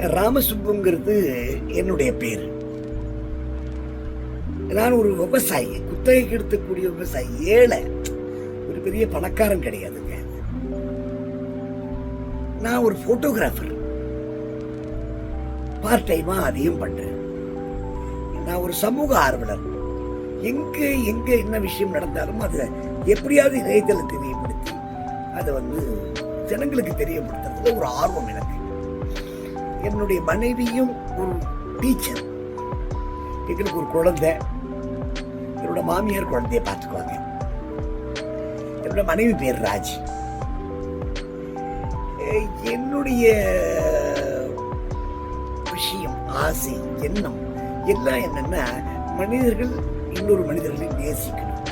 ராமசுப்புங்கிறது என்னுடைய பேர். நான் ஒரு விவசாயி குத்தகைக்கு எடுத்தக்கூடிய விவசாயி ஏழை. ஒரு பெரிய பணக்காரன் கிடையாதுங்க. நான் ஒரு போட்டோகிராஃபர் பார்ட் டைமா அதையும் பண்றேன். நான் ஒரு சமூக ஆர்வலர். எங்க எங்க என்ன விஷயம் நடந்தாலும் அதை எப்படியாவது இணையத்தில் தெரியப்படுத்தி அதை வந்து ஜனங்களுக்கு தெரியப்படுத்துறதுல ஒரு ஆர்வம் எனக்கு. என்னுடைய மனைவியும் ஒரு டீச்சர் எங்களுக்கு ஒரு குழந்தை. என்னோட மாமியார் குழந்தைய பார்த்துக்குவாங்க என்னோட மனைவி பேர் ராஜ். என்னுடைய விஷயம் ஆசை எண்ணம் எல்லாம் என்னன்னா மனிதர்கள் இன்னொரு மனிதர்களை நேசிக்கணும்.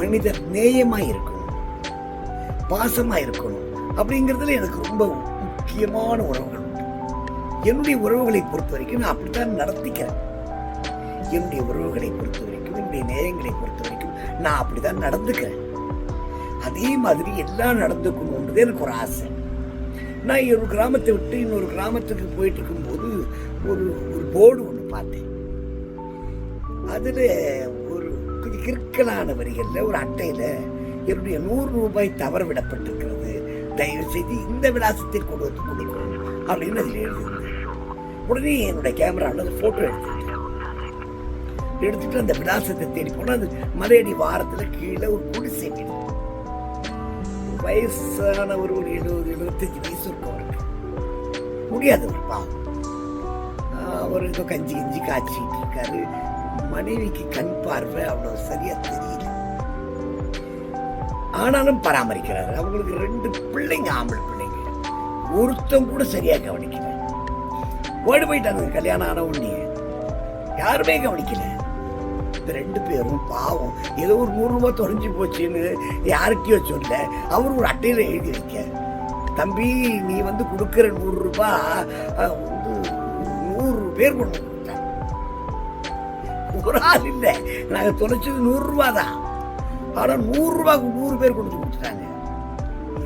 மனிதர் நேயமாக இருக்கணும். பாசமாக இருக்கணும். அப்படிங்கிறதுல எனக்கு ரொம்ப முக்கியமான உறவுகள் என்னுடைய உறவுகளை பொறுத்த வரைக்கும் நான் அப்படித்தான் நடத்திக்கிறேன். என்னுடைய உறவுகளை பொறுத்த வரைக்கும் என்னுடைய நேயங்களை பொறுத்த வரைக்கும் நான் அப்படித்தான் நடந்துக்கிறேன். அதே மாதிரி எல்லாம் நடந்துக்கணுன்றது எனக்கு ஒரு ஆசை. நான் ஒரு கிராமத்தை விட்டு இன்னொரு கிராமத்துக்கு போயிட்டு இருக்கும்போது ஒரு ஒரு போர்டு ஒன்று பார்த்தேன். அதில் ஒரு கொஞ்சம் கிறுக்கலான வரிகளில் ஒரு அட்டையில் என்னுடைய நூறு ரூபாய் தவறு விடப்பட்டிருக்கிறது. தயவு செய்து இந்த விலாசத்தில் கொண்டு வந்து கொடுக்கணும் அப்படின்னு அதில் எழுதுது. உடனே என்னுடைய கேமராவில் அந்த போட்டோ எடுத்துக்கிட்டேன். எடுத்துட்டு அந்த விலாசத்தை தேடி போனா அது மலையடி வாரத்துல கீழே ஒரு குடிசை வீடு. வயசான ஒரு ஒரு எழுபது எழுபத்தஞ்சு வயசு இருக்கும் அவருக்கு. முடியாதவர் பாவம். அவர் ஏதோ கஞ்சி கஞ்சி காய்ச்சிட்டு இருக்காரு. மனைவிக்கு கண் பார்வை அவ்வளவு சரியா தெரியல. ஆனாலும் பராமரிக்கிறாரு. அவங்களுக்கு ரெண்டு பிள்ளைங்க ஆம்பளை பிள்ளைங்க. ஒருத்தம் கூட சரியா கவனிக்கல. ஓடி போயிட்டாங்க கல்யாணம் ஆன உடனே. யாருமே கவனிக்கல. இந்த ரெண்டு பேரும் பாவம். ஏதோ ஒரு நூறு ரூபாய் தொலைஞ்சு போச்சுன்னு யாருக்கையோ சொல்ல அவர் ஒரு அட்டையில எழுதி வைக்க தம்பி நீ வந்து கொடுக்குற நூறு ரூபா வந்து நூறு பேர் கொண்டு ஒரு ஆள் இல்லை. நாங்கள் தொலைச்சது நூறு தான். ஆனால் நூறு ரூபாய்க்கு நூறு பேர் கொண்டு கொடுத்துட்டாங்க.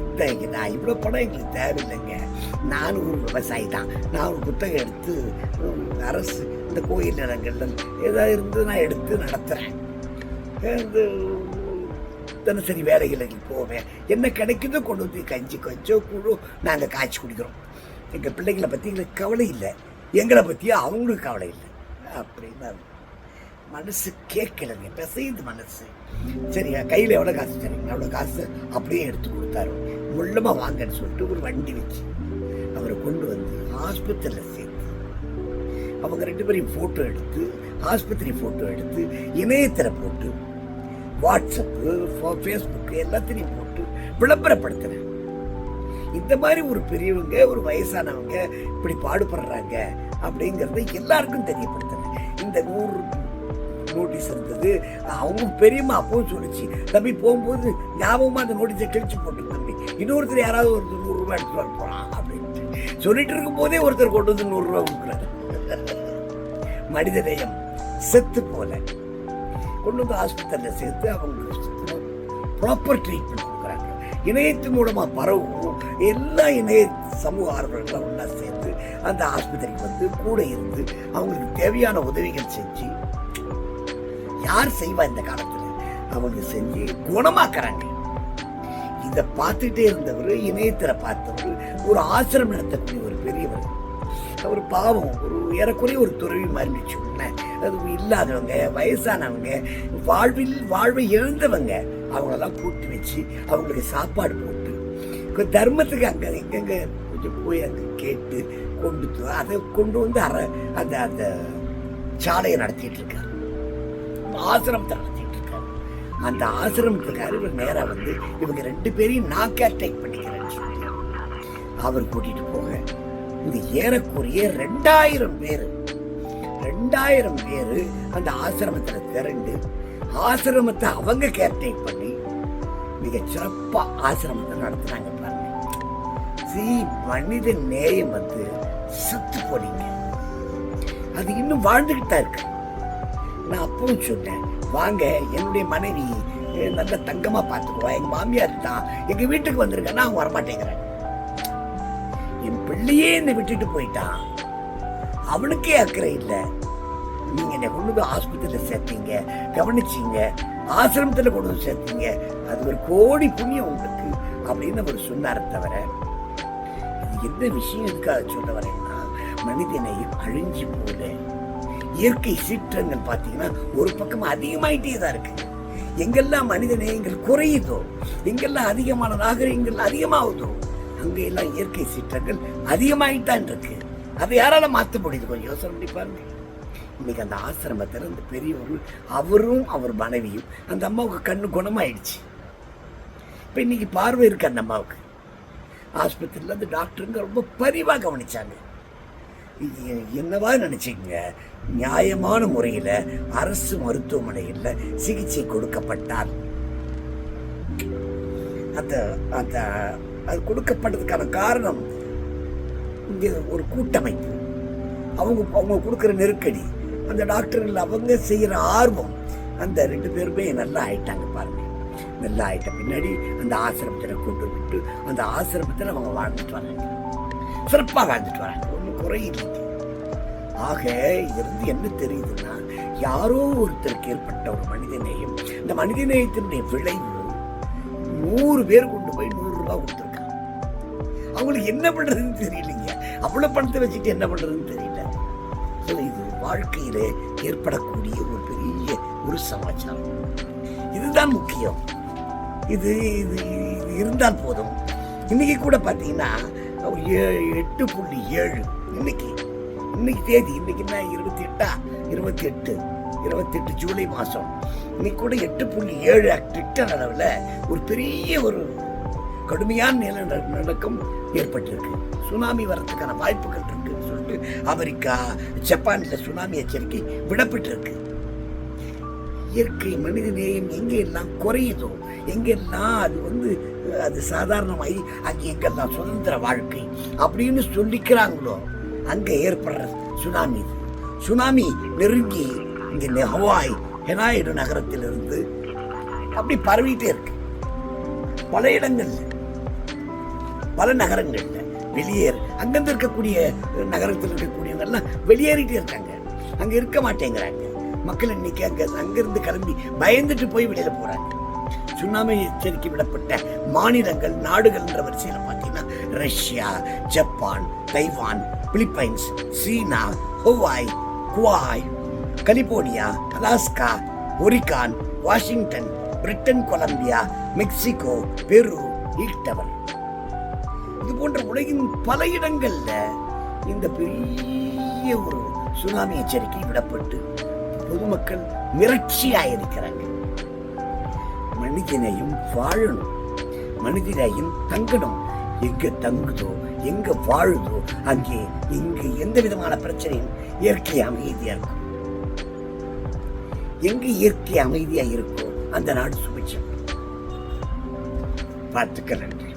இத்தகைக்கு நான் இவ்வளோ படம் எங்களுக்கு தேவையில்லைங்க. நானும் ஒரு விவசாயி தான் நான் ஒரு புத்தகம் எடுத்து அரசு இந்த கோயில் நிலங்கள்ல ஏதாவது இருந்து நான் எடுத்து நடத்துகிறேன் இந்த தினசரி வேலைகளுக்கு போவேன். என்ன கிடைக்குதோ கொண்டு வந்து கஞ்சி கொஞ்சம் குழு நாங்கள் காய்ச்சி குடிக்கிறோம். எங்கள் பிள்ளைங்களை பற்றி எங்களுக்கு கவலை இல்லை. எங்களை பற்றி அவங்களுக்கு கவலை இல்லை. அப்படின்னு மனசு கேட்கலங்க. பிசையுது மனசு. சரியா? கையில் எவ்வளோ காசு தரீங்க அவ்வளோ காசு அப்படியே எடுத்து கொடுத்தாரு. முள்ளமாக வாங்கன்னு சொல்லிட்டு ஒரு வண்டி வச்சு. கொண்டு வந்து ஆஸ்பத்திரியில் சேர்த்து அவங்க ரெண்டு பேரையும் ஃபோட்டோ எடுத்து ஆஸ்பத்திரி ஃபோட்டோ எடுத்து இணையத்தில் போட்டு வாட்ஸ்அப்பு ஃபேஸ்புக்கு எல்லாத்தையும் போட்டு விளம்பரப்படுத்துகிறேன் இந்த மாதிரி ஒரு பெரியவங்க ஒரு வயசானவங்க இப்படி பாடுபடுறாங்க அப்படிங்கிறத எல்லாருக்கும் தெரியப்படுத்துறேன் இந்த நூறு நோட்டீஸ் இருந்தது. அவங்க பெரியம்மா அப்பவும் சொல்லிச்சு தம்பி போகும்போது ஞாபகமாக அந்த நோட்டீஸை கிழிச்சு போட்டு தம்பி இன்னொருத்தர் யாராவது ஒரு நூறு ரூபாய் எடுத்துட்டு வர போறான் சொல்லிட்டு இருக்கும் போதே ஒருத்தர் கொண்டு வந்து நூறுரூவா கொடுக்குறாரு. மனித நேயம் செத்து போல. கொண்டு வந்து ஆஸ்பத்திரியில் சேர்த்து அவங்களுக்கு ப்ராப்பர் ட்ரீட்மெண்ட் கொடுக்குறாங்க. இணையத்து மூலமா பரவும். எல்லா இணைய சமூக ஆர்வலர்களும் ஒன்றா சேர்த்து அந்த ஆஸ்பத்திரிக்கு வந்து கூட இருந்து அவங்களுக்கு தேவையான உதவிகள் செஞ்சு யார் செய்வா இந்த காலத்துல? அவங்க செஞ்சு குணமாக்குறாங்க. இதை பார்த்துட்டே இருந்தவர் இணையத்தில் பார்த்தவர் ஒரு ஆசிரமம் நடத்தக்கூடிய ஒரு பெரியவர். அவர் பாவம் ஒரு ஏறக்குறைய ஒரு துறவி மாதிரி அது இல்லாதவங்க வயசானவங்க வாழ்வில் வாழ்வை இழந்தவங்க அவங்களெல்லாம் கூட்டி வச்சு அவங்களுக்கு சாப்பாடு போட்டு இப்போ தர்மத்துக்கு அங்கே எங்கெங்க கொஞ்சம் போய் அங்கே கேட்டு கொண்டு அதை கொண்டு வந்து அற அந்த அந்த சாலையை நடத்திட்டு இருக்காரு. ஆசிரமத்தை நடத்தி அந்த ஆசிரமத்துக்காரர் இவர் நேராக வந்து இவங்க ரெண்டு பேரையும் நான் கேர்டேக் பண்ணிக்கிறேன்னு சொல்லி அவர் கூட்டிட்டு போக இது ஏறக்குறைய ரெண்டாயிரம் பேர். ரெண்டாயிரம் பேர் அந்த ஆசிரமத்தில் திரண்டு ஆசிரமத்தை அவங்க கேர்டேக் பண்ணி மிக சிறப்பாக ஆசிரமத்தை நடத்துனாங்க பாருங்க. சி மனித நேயம் வந்து சத்து போனீங்க. அது இன்னும் வாழ்ந்துகிட்டு தான் இருக்கு. நான் அப்பவும் சொன்னேன் வாங்க என்னுடைய மனைவி நல்ல தங்கமா பார்த்துக்குவா. எங்க மாமியார் தான் எங்க வீட்டுக்கு வந்திருக்கேன்னா அவங்க வரமாட்டேங்கிறேன் என் பிள்ளையே என்னை விட்டுட்டு போயிட்டான் அவனுக்கே அக்கறை இல்லை. நீங்க என்னை கொண்டு போய் ஆஸ்பத்திரியில் சேர்த்தீங்க கவனிச்சீங்க ஆசிரமத்தில் கொண்டு வந்து சேர்த்தீங்க. அது ஒரு கோடி புண்ணியம் உங்களுக்கு அப்படின்னு அவர் சொன்னார் தவிர எந்த விஷயம் எதுக்காக சொல்ல வரேன்னா மனிதனை அழிஞ்சு போல இயற்கை சீற்றங்கள் பார்த்தீங்கன்னா ஒரு பக்கம் அதிகமாயிட்டே தான் இருக்கு. எங்கெல்லாம் மனித நேயங்கள் குறையுதோ எங்கெல்லாம் அதிகமான நாகரிகங்கள் அதிகமாகுதோ அங்கெல்லாம் இயற்கை சீற்றங்கள் அதிகமாயிட்டான் இருக்கு. அதை யாரால மாற்ற முடியுது? கொஞ்சம் யோசனை பண்ணி பாருங்க. இன்னைக்கு அந்த ஆசிரமத்தில் அந்த பெரியவர் அவரும் அவர் மனைவியும் அந்த அம்மாவுக்கு கண்ணு குணமாயிடுச்சு. இப்போ இன்னைக்கு பார்வை இருக்கு அந்த அம்மாவுக்கு. ஆஸ்பத்திரியில் அந்த டாக்டருங்க ரொம்ப பரிவாக கவனிச்சாங்க. என்னவா நினச்சிங்க? நியாயமான முறையில் அரசு மருத்துவமனையில் சிகிச்சை கொடுக்கப்பட்டால் அந்த அந்த அது கொடுக்கப்பட்டதுக்கான காரணம் இங்கே ஒரு கூட்டமைப்பு. அவங்க அவங்க கொடுக்குற நெருக்கடி. அந்த டாக்டர்கள் அவங்க செய்கிற ஆர்வம். அந்த ரெண்டு பேருமே நல்லா ஆயிட்டாங்க பாருங்க. நல்லா ஆயிட்ட பின்னாடி அந்த ஆசிரமத்தில் கொண்டு விட்டு அந்த ஆசிரமத்தில் அவங்க வாழ்ந்துட்டு வராங்க. சிறப்பாக வாழ்ந்துட்டு வராங்க ஒன்றும் குறையில்லை. ஆக இருந்து என்ன தெரியுதுன்னா யாரோ ஒருத்தருக்கு ஏற்பட்ட ஒரு மனிதநேயம். இந்த மனிதநேயத்தினுடைய விளைவு நூறு பேர் கொண்டு போய் நூறு ரூபாய் கொடுத்துருக்காங்க. அவங்களுக்கு என்ன பண்றதுன்னு தெரியலைங்க. அவ்வளவு பணத்தை வச்சுட்டு என்ன பண்றதுன்னு தெரியல. இது வாழ்க்கையில ஏற்படக்கூடிய ஒரு பெரிய ஒரு சமாச்சாரம். இதுதான் முக்கியம். இது இது இது இருந்தால் போதும். இன்னைக்கு கூட பார்த்தீங்கன்னா ஏழு எட்டு புள்ளி ஏழு. இன்னைக்கு இன்னைக்கு தேதி இன்னைக்கு என்ன? இருபத்தி எட்டா இருபத்தி எட்டு இருபத்தி எட்டு ஜூலை மாதம் இன்னைக்கு கூட எட்டு புள்ளி ஏழு ரிக்டர் அளவில் ஒரு பெரிய ஒரு கடுமையான நிலநடுக்கம் ஏற்பட்டிருக்கு. சுனாமி வர்றதுக்கான வாய்ப்புகள் இருக்குன்னு சொல்லிட்டு அமெரிக்கா ஜப்பானில் சுனாமி எச்சரிக்கை விடப்பட்டிருக்கு. இயற்கை மனித நேயம் எங்கெல்லாம் குறையுதோ எங்கெல்லாம் அது வந்து அது சாதாரணமாகி அங்கே எங்கெல்லாம் சுதந்திர வாழ்க்கை அப்படின்னு சொல்லிக்கிறாங்களோ அங்கே ஏற்படுற சுனாமி சுனாமி நெருங்கி இங்கே ஹவாய் ஹெனாய்டு நகரத்திலிருந்து அப்படி பரவிட்டே இருக்கு. பல இடங்கள்ல பல நகரங்கள்ல வெளியேறு அங்கிருந்து இருக்கக்கூடிய நகரத்தில் இருக்கக்கூடியவங்க எல்லாம் வெளியேறிட்டே இருக்காங்க. அங்க இருக்க மாட்டேங்கிறாங்க. மக்கள் இன்னைக்கு அங்க அங்கிருந்து கிளம்பி பயந்துட்டு போய் வெளியில் போறாங்க. சுனாமி எச்சரிக்கை விடப்பட்ட மாநிலங்கள் நாடுகள்ன்ற வரிசையில் பார்த்தீங்கன்னா ரஷ்யா ஜப்பான் தைவான் பிலிப்பைன்ஸ் சீனா Hawaii குவாய் California Alaska Oregon Washington Britain Columbia Mexico Peru ஈட்டவர் இது போன்ற உலகின் பல இடங்கள்ல இந்த பெரிய ஒரு சுனாமி எச்சரிக்கை விடப்பட்டு பொதுமக்கள் மிரட்சியாயிருக்கிறாங்க. மனிதனையும் வாழணும். மனிதனையும் தங்கணும். எங்க தங்குதோ எங்க வாழுதோ அங்கே இங்கு எந்த விதமான பிரச்சனையும் இயற்கை அமைதியா இருக்கும். எங்க இயற்கை அமைதியா இருக்கோ அந்த நாடு சுபிச்சம் பார்த்துக்க நன்றி.